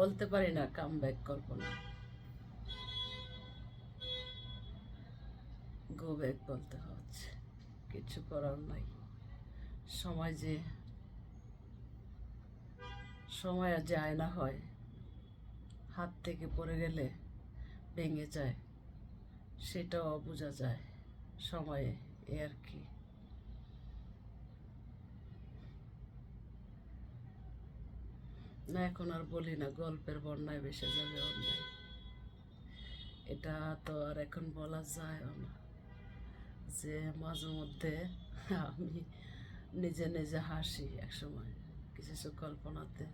বলতে পারি না কাম ব্যাক করব না। গো ব্যাক বলতে হচ্ছে। কিছু করার নাই। সময় যে, সময় আর যে আয়না হয়। হাত থেকে পড়ে গেলে ভেঙে যায়। সেটাও বোঝা যায়। সময়ে এ আর কি। না, এখন আর বলি না, গল্পের বন্যায় ভেসে যাবে অন্যায়। এটা তো আর এখন বলা যায় না যে মাঝে মধ্যে আমি নিজে নিজে হাসি একসময়। কিছু কিছু কল্পনাতে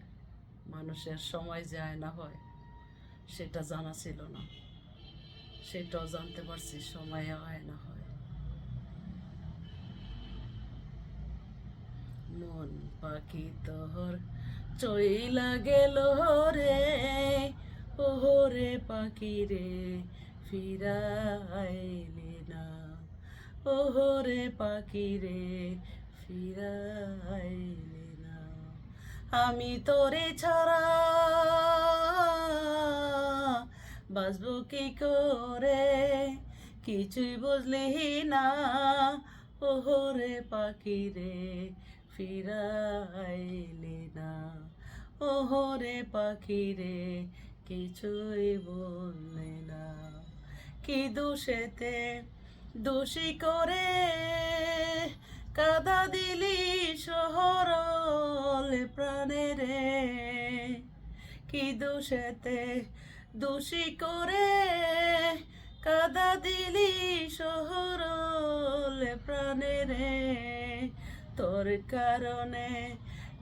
মানুষের সময় যে আয়না হয়, সেটা জানা ছিল না। সেটাও জানতে পারছি, সময়ে আয়না হয়। মন পাখি তোহর চইলা গেল রে, ওহরে পাখি রে, ফিরাইলে না। ওহরে পাখি রে, ফিরাইলে না। আমি তোরে ছাড়া বাঁচবো কি করে? কিছুই বুঝলি না, ওহরে পাখি রে ফিরাইলে না। ওহরে পাখি রে, কিছুই বললে না। কি দোষেতে দোষী করে কাদা দিলি শহরল প্রাণে রে। কি দোষেতে দোষী করে কাদা দিলি শহরল প্রাণে রে। তোর কারণে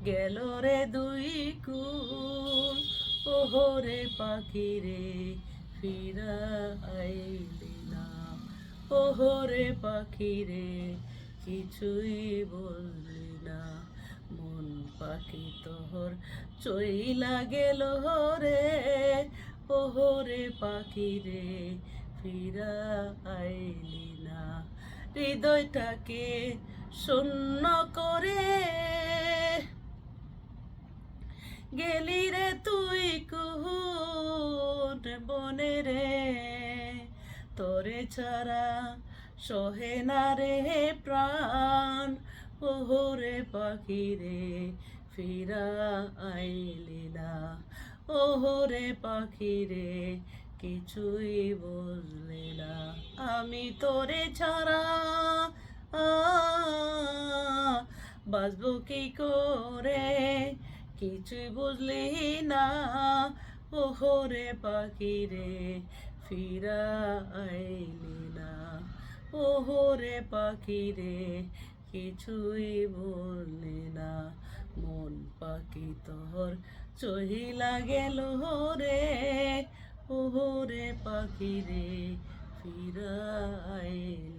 গেল রে দুই কুল। ওহরে পাখি রে, ফিরাইলি না। ওহরে পাখি রে, কিছুই বললি না। মন পাখি তোহর চইলা গেল রে। ওহরে পাখি রে, ফিরাইলি না। হৃদয়টাকে শূন্য করে। গেলি রে তুই কুহুন বনে রে। তোরে ছাড়া সহে না রে প্রাণ। ওহরে পাখি রে, ফিরা আইলি না। ওহরে পাখি রে, কিছুই বুঝলি না। আমি তোরে ছাড়া বাঁচবো কি করে? কিছুই বুঝলি না। ওহরে পাখি রে ফিরা আইলি না। ওহরে পাখি রে, কিছুই বললি না। মন পাখি তোর চহিলা গেল রে। ওহরে পাখি রে ফিরা আইলি না